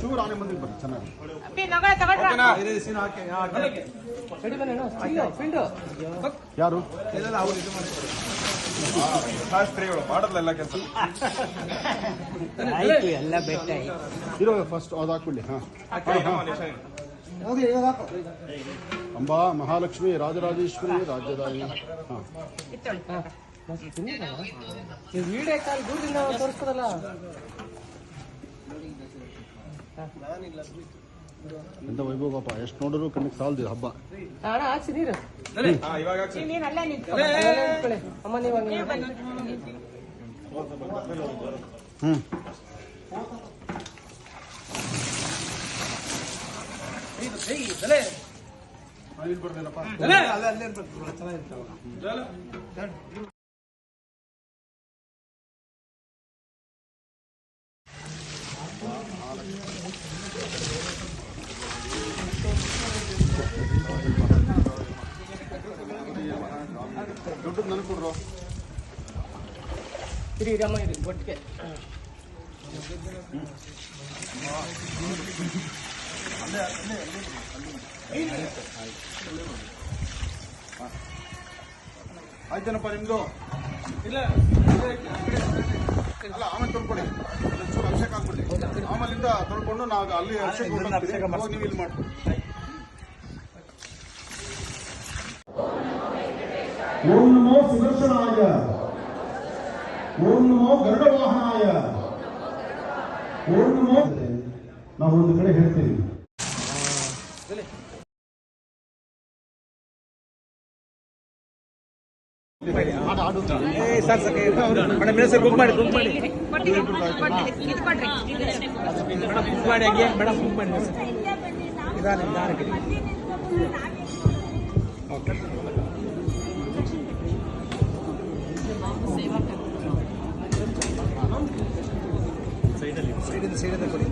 ಚೂರು ಆನೆ ಮಂದಿಗೆ ಬನ್ನಿ ಚೆನ್ನಾಗಿ ಯಾರು? ಶಾಸ್ತ್ರಿಗಳು ಮಾಡೋದ್ಲೆಲ್ಲ ಕೆಲಸ. ಆಯ್ತು ಎಲ್ಲ ಬೆಟ್ಟ ಇರೋ ಫಸ್ಟ್ ಅದು ಹಾಕೊಳ್ಳಿ ಹಾ. ಅಂಬಾ ಮಹಾಲಕ್ಷ್ಮಿ ರಾಜರಾಜೇಶ್ವರಿ ರಾಜ್ಯದಾಯಿ ಹಾ. ವಿಡಿಯೋ ಕಾಲ್ ದೂರದಿಂದ ತೋರಿಸ್ತದಲ್ಲ? ಎಂತ ವೈಭವ ಪಾಪ? ಎಷ್ಟು ನೋಡಿದ್ರು ಕಣ್ಣಿಗೆ ಸಾಲ್ದು ಹಬ್ಬ. ಅಣ್ಣ ಹಾಕ್ಸಿ ನೀರು ಇವಾಗ ನಿಂತ್ಕೊಳ್ಳಿ. ಅಮ್ಮ ದುಡ್ಡು ಒಟ್ಟಿಗೆ ಆಯ್ತೇನಪ್ಪ ನಿಮ್ದು? ಇಲ್ಲ ಅಲ್ಲ ಆಮೇಲೆ ಒಂಚೂರು ಅಭಿಷೇಕ ಹಾಕ್ಬಿಡಿ ಆಮೇಲಿಂದ ತೊಳ್ಕೊಂಡು ನಾವು ಅಲ್ಲಿ ಅಭಿಷೇಕ. ಹೋಗಿ ನೀವು ಇಲ್ಲಿ ಮಾಡ್ತೀವಿ ಓಂ ನಮೋ ಸುದರ್ಶನಾಯ. ಓಂ ನಮೋ ಗರುಡವಾಹನಾಯ. ಓಂ ನಮೋ. ನಾವು ಒಂದು ಕಡೆ ಹೇಳ್ತೀವಿ. Sir sir madam sir book ಮಾಡಿ ಬುಕ್ ಮಾಡಿ ಮೇಡಮ್ ಬುಕ್ ಮಾಡಿ ಹಂಗೆ ಮೇಡಮ್ ಬುಕ್ ಮಾಡಿ ಸರ್ ಇದಾನೆ ಇದಾನಕ್ಕೆ ಓಕೆ ಸೈಡಲ್ಲಿ ಸೈಡಲ್ಲಿ ಸೈಡಲ್ಲಿ ಕೊಡಿ